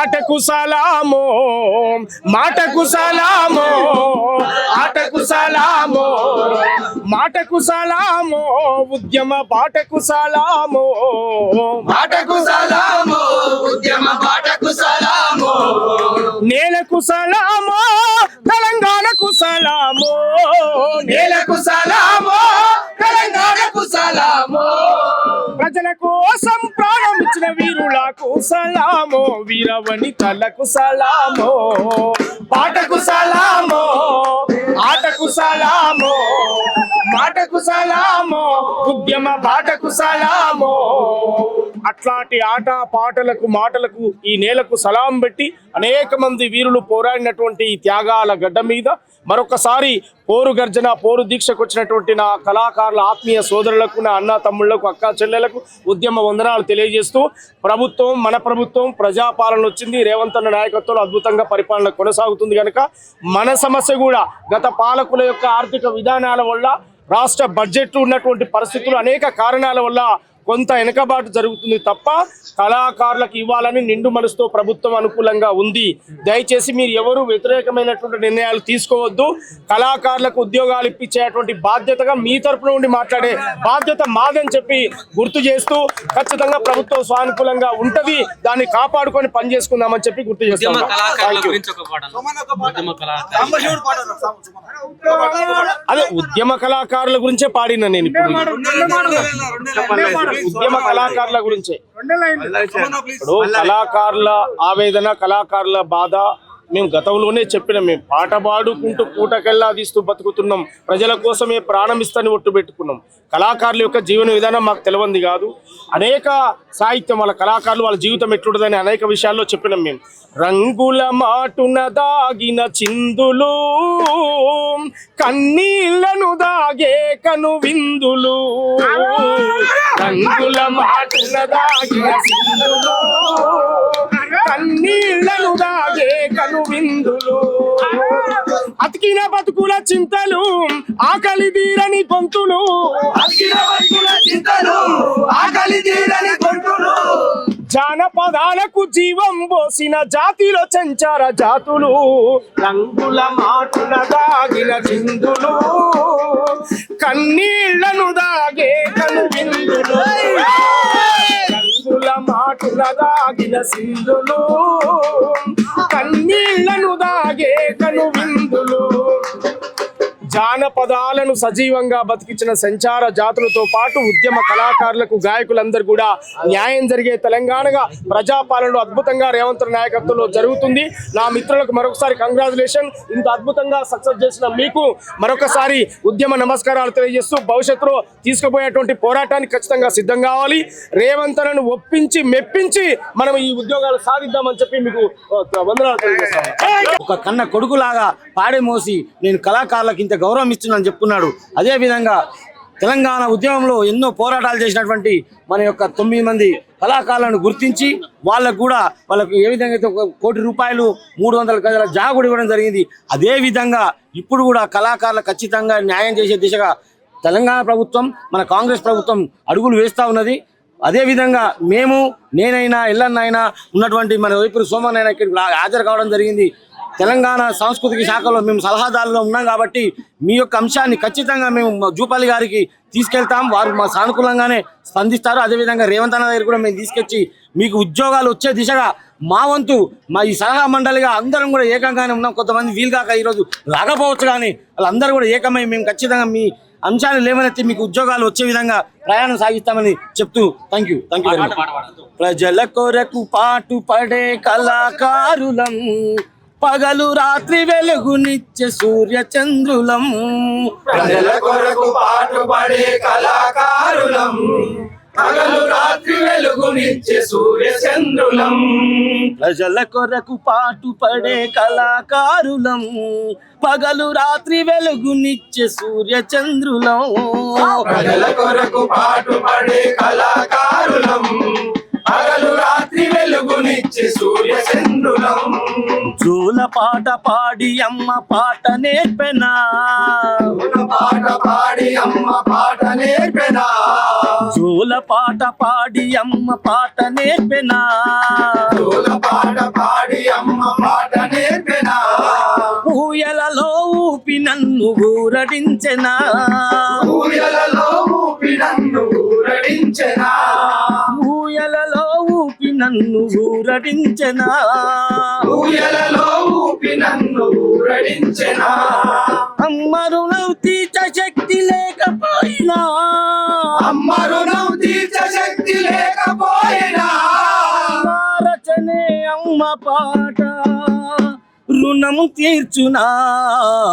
ఆటకు సలామో మాటకు సలామో ఆటకు సలామో మాటకు సలామో ఉద్యమ బాటకు సలామో. బాటకు సలాము ఉద్యమ బాటకు సలాము. నేలకు సలామో తెలంగాణకు సలామో. నేలకు సలాము తెలంగాణకు సలాము. పాటకు సలామో వీరవని తలకు సలామో. పాటకు సలామో ఆటకు సలామో. మాటకు సలామో ఉద్యమ పాటకు సలామో. అట్లాంటి ఆట పాటలకు మాటలకు ఈ నేలకు సలాం పెట్టి అనేక మంది వీరులు పోరాడినటువంటి ఈ త్యాగాల గడ్డ మీద మరొకసారి పోరు గర్జన పోరు దీక్షకు వచ్చినటువంటి నా కళాకారుల ఆత్మీయ సోదరులకు నా అన్న తమ్ముళ్ళకు అక్క చెల్లెలకు ఉద్యమ వందనాలు తెలియజేస్తూ ప్రభుత్వం మన ప్రభుత్వం ప్రజాపాలన వచ్చింది. రేవంత్ అన్న నాయకత్వంలో అద్భుతంగా పరిపాలన కొనసాగుతుంది కనుక మన సమస్య కూడా గత పాలకుల యొక్క ఆర్థిక విధానాల వల్ల రాష్ట్ర బడ్జెట్ ఉన్నటువంటి పరిస్థితులు అనేక కారణాల వల్ల కొంత వెనుకబాటు జరుగుతుంది తప్ప కళాకారులకు ఇవ్వాలని నిండు మనసుతో ప్రభుత్వం అనుకూలంగా ఉంది. దయచేసి మీరు ఎవరు వ్యతిరేకమైనటువంటి నిర్ణయాలు తీసుకోవద్దు. కళాకారులకు ఉద్యోగాలు ఇప్పించేటువంటి బాధ్యతగా మీ తరపున ఉండి మాట్లాడే బాధ్యత మాదని చెప్పి గుర్తు చేస్తూ ఖచ్చితంగా ప్రభుత్వం సానుకూలంగా ఉంటది. దాన్ని కాపాడుకొని పని చేసుకుందామని చెప్పి గుర్తు ఉద్యమ చేస్తాం కళాకారుల Thank you. గురించి ఒక పాట ఉద్యమ కళాకారులు. అదే ఉద్యమ కళాకారుల గురించే పాడిన నేను ఇప్పుడు. ఉద్యమ కళాకారుల గురించే. ఇప్పుడు కళాకారుల ఆవేదన కళాకారుల బాధ మేము గతంలోనే చెప్పిన మేము పాట పాడుకుంటూ పూటకెల్లా తీస్తూ బతుకుతున్నాం ప్రజల కోసమే ప్రాణం ఇస్తని ఒట్టు పెట్టుకున్నాం కళాకారుల యొక్క జీవన విధానం మాకు తెలియంది కాదు అనేక సాహిత్యం వాళ్ళ కళాకారులు వాళ్ళ జీవితం ఎట్లుంటుందని అనేక విషయాల్లో చెప్పినాం మేము రంగుల మాటున దాగిన చిందులు కన్నీళ్ళను దాగే కను విందులు రంగుల మాటున దాగిన చిందులు అతికిన బతుకుల చింతలు ఆకలి తీరని గొంతులు. అఖిల వర్గుల చింతలు ఆకలి తీరని గొంతులు. జానపదాలకు జీవం పోసిన జాతిలో చెంచార జాతులు. రంగుల మాటున దాగిన చిందులు. కన్నీళ్ళను దాగే కను విందులు రంగుల దాగిన సింధులు కన్నీళ్ళను దాగే కను జానపదాలను సజీవంగా బతికించిన సంచార జాతులతో పాటు ఉద్యమ కళాకారులకు గాయకులందరూ కూడా న్యాయం జరిగే తెలంగాణగా ప్రజాపాలనలో అద్భుతంగా రేవంత్ నాయకత్వంలో జరుగుతుంది. నా మిత్రులకు మరొకసారి కంగ్రాచులేషన్ ఇంత అద్భుతంగా సక్సెస్ చేసిన మీకు మరొకసారి ఉద్యమ నమస్కారాలు తెలియజేస్తూ భవిష్యత్తులో తీసుకుపోయేటువంటి పోరాటానికి ఖచ్చితంగా సిద్ధం కావాలి. రేవంతనను ఒప్పించి మెప్పించి మనం ఈ ఉద్యోగాలు సాధిద్దామని చెప్పి మీకు వందనాలు తెలియజేస్తాను. ఒక కన్న కొడుకులాగా పాడే మోసి నేను కళాకారులకు ఇంత గౌరవం ఇస్తున్నాను చెప్పుకున్నాడు. అదేవిధంగా తెలంగాణ ఉద్యమంలో ఎన్నో పోరాటాలు చేసినటువంటి మన యొక్క తొమ్మిది మంది కళాకారులను గుర్తించి వాళ్ళకు కూడా వాళ్ళకు ఏ విధంగా అయితే ఒక కోటి రూపాయలు మూడు వందల గజల జాగుడు ఇవ్వడం జరిగింది. అదేవిధంగా ఇప్పుడు కూడా కళాకారులు ఖచ్చితంగా న్యాయం చేసే దిశగా తెలంగాణ ప్రభుత్వం మన కాంగ్రెస్ ప్రభుత్వం అడుగులు వేస్తూ ఉన్నది. అదేవిధంగా మేము నేనైనా ఎల్లన్నైనా ఉన్నటువంటి మన వైపు సోమనైనా ఇక్కడ హాజరు కావడం జరిగింది. తెలంగాణ సాంస్కృతిక శాఖలో మేము సలహాదారులుగా ఉన్నాం కాబట్టి మీ యొక్క అంశాన్ని ఖచ్చితంగా మేము జూపాలి జూపల్లి గారికి తీసుకెళ్తాం. వారు మా సానుకూలంగానే స్పందిస్తారు. అదేవిధంగా రేవంత్ అన్న దగ్గర కూడా మేము తీసుకొచ్చి మీకు ఉద్యోగాలు వచ్చే దిశగా మా వంతు మా ఈ సలహా మండలిగా అందరం కూడా ఏకంగానే ఉన్నాం. కొంతమంది వీలుగాక ఈరోజు రాకపోవచ్చు కానీ వాళ్ళందరూ కూడా ఏకమై మేము ఖచ్చితంగా మీ అంశాన్ని లేవనెత్తి మీకు ఉద్యోగాలు వచ్చే విధంగా ప్రయాణం సాగిస్తామని చెప్తూ thank you thank you very much ప్రజల కొరకు పాటు పడే కళాకారులం పగలు రాత్రి వెలుగునిచ్చే సూర్య చంద్రులం ప్రజల కొరకు పాటుపడే కళాకారులం పగలు రాత్రి వెలుగునిచ్చే సూర్య చంద్రులం ప్రజల కొరకు పాటు పడే కళాకారులం. పగలు రాత్రి వెలుగునిచ్చే సూర్య చంద్రులం ప్రజల కొరకు పాటుపడే కళాకారులం. పగలు రాత్రి వెలుగునిచ్చే సూర్య చంద్రులం జోల పాట పాడి అమ్మ పాట నేర్పెనా? పాట పాడి అమ్మ పాట నేర్పెనా? జూల పాట పాడి అమ్మ పాట నేర్పెనా? జూల పాట పాడి అమ్మ పాట నేర్పెనా? ఊయలలో ఊపి నన్ను ఊరడించెనా? ఊయలలో ఊపి నన్ను ఊరడించెనా? ఊయలలో ఊపి నన్ను ఊరడించెనా? ఊయలలో ఊపి నన్ను ఊరడించెనా? అమ్మరు రుణవు తీర్చ శక్తి అమ్మ పాట. రుణము తీర్చునా.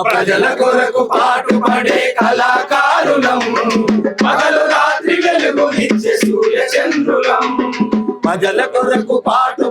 ప్రజల కొరకు పాటుపడే కళాకారులం. పగలు రాత్రి వెలుగునిచ్చే సూర్య చంద్రులం ప్రజల కొరకు పాటు